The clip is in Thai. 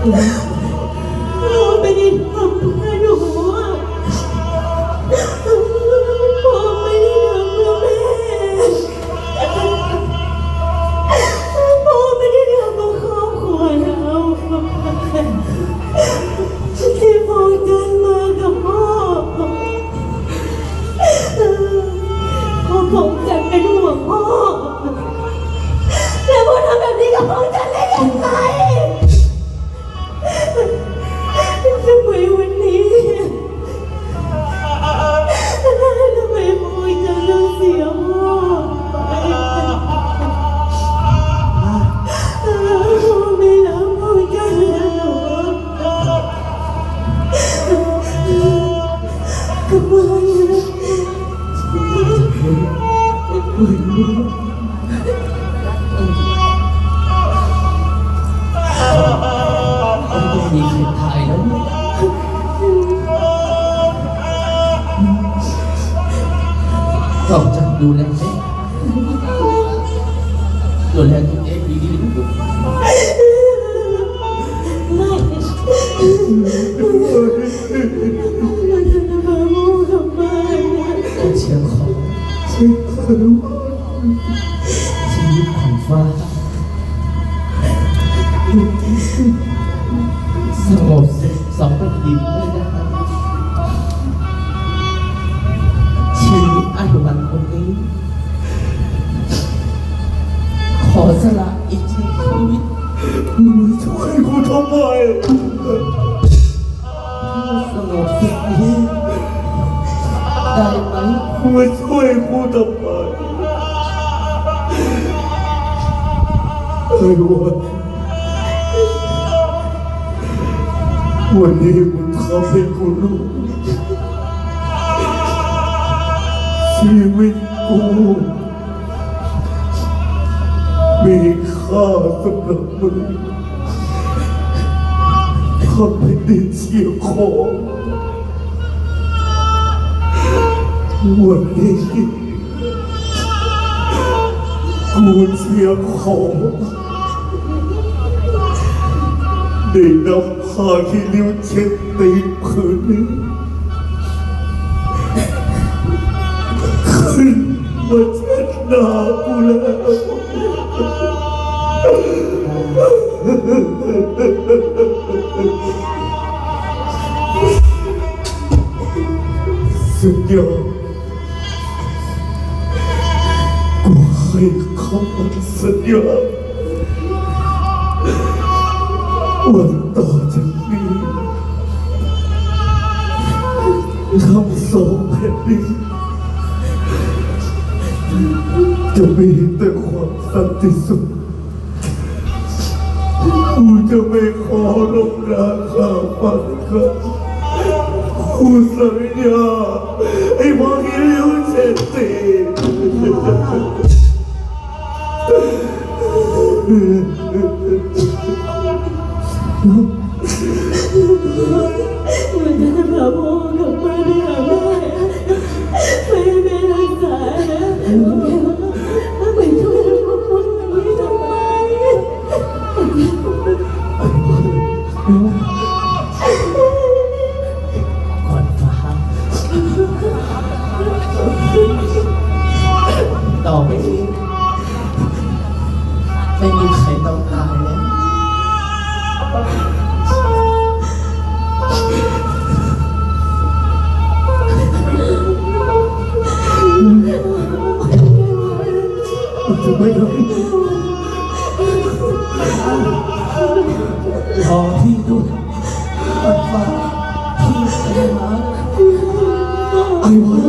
เมันต้องมีครถ่ายแล้วเนี่ยเราจะดูแลแม่ดูแลตัวเองดีๆลูไม่ ชีวิตของฟ้าสงบสุขสองแผ่นดินไม่ได้ชีวิตอันมันคนนี้ ขอสละอีกชีวิตมึงช่วยกูทำไมสงบสุขนี้ ไมมึงช่วยกูทำไมไอ้วันวันนี้มึงทำให้กูรู้ชีวิตกูมีค่าสำหรับมึงทำให้ดินเสียของ วันนี้กูเสียของได้นำผ้าที่นิ้วเช็ดตีนผืนนี้ขึ้นมาเช็ดหน้ากูแล้วสุดยอด กูให้คำสัญญาวันต่อจากนี้ทั้งสองแผ่นดินจะมีแต่ความสันติสุขกูจะไม่ขอลบราคาฟังกันกูสัญญาไอ้พวกนี้เลี้ยวเจ็ดตี มันจะพาพ่อกับม่ไปหาแม่ไปแม่รักษาไปช่วยพ่อคนนี้ทำไมขวัญฟ้าต่อไปนี้ จะไม่ทำรอพี่ด้วยขวัญฟ้าพี่ไปหาไอ้วัน